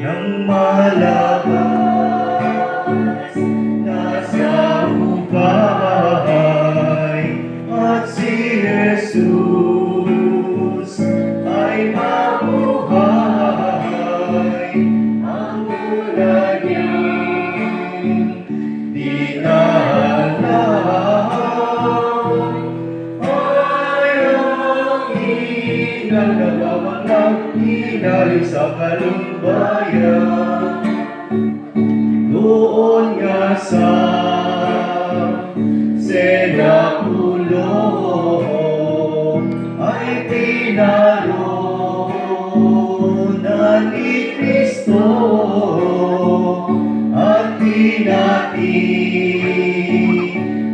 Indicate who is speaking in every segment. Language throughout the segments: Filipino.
Speaker 1: Yang malabas Doon nga sa Senakulo ay pinaroon ni Kristo at tinating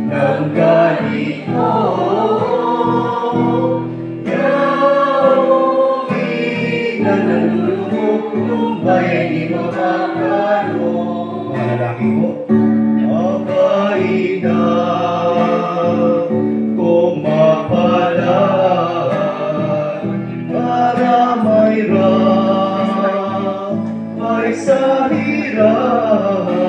Speaker 1: ng ganito. Yawi na nalulumok ng ni Makakano. Lalaki ko. Akaina kumapalan para may may sa hirap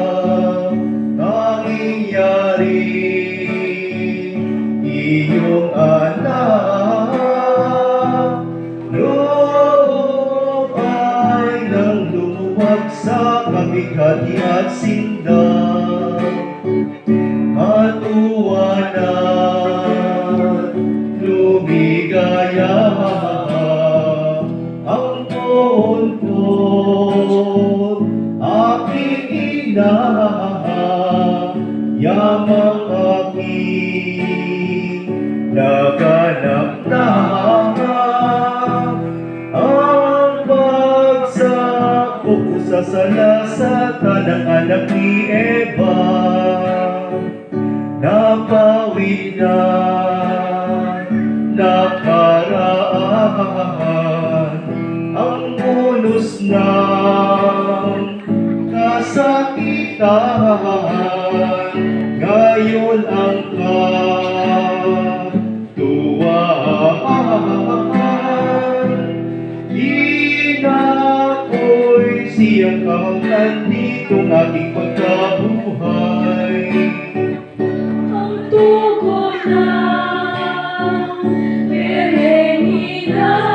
Speaker 1: lumuwag sa kabighati at sinda matuwanan lumigaya. Ang puntod aking ina. Yamang aking naganap na ko sa salasatan ng anak ni Eva Napawid na nakaraan ang unos ng kasakitan ngayon ang katuwaan ko'y siyang kamanglan ditong aking pagkabuhay.
Speaker 2: Ang tugon ng Perenina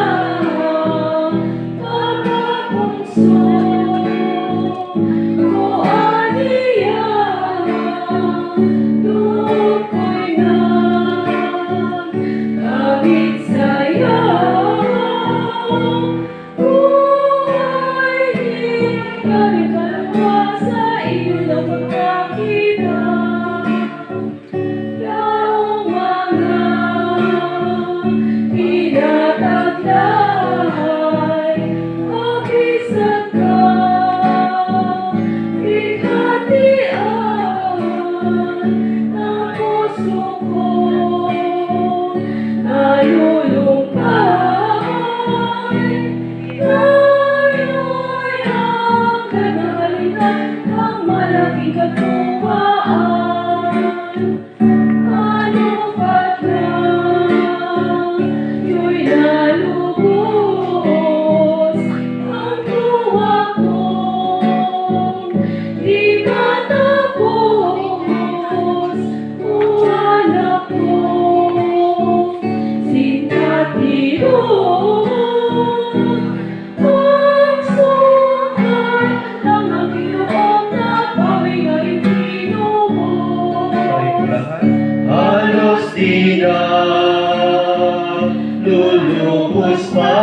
Speaker 1: lulubos pa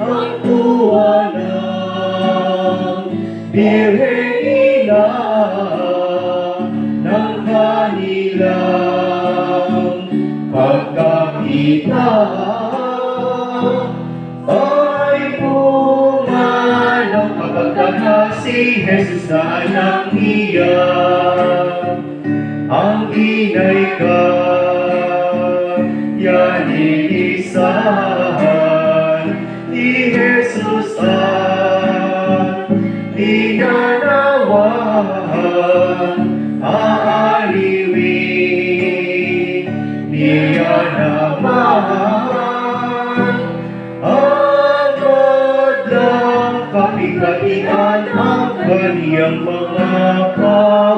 Speaker 1: ang tuwa ng Birhenina ng kanilang pagkakita ay bunga ng pagkakata si Jesus na anak niya ang inay ka nawa aaliwin niya naman agad lang kapikatian ang kanyang mga pa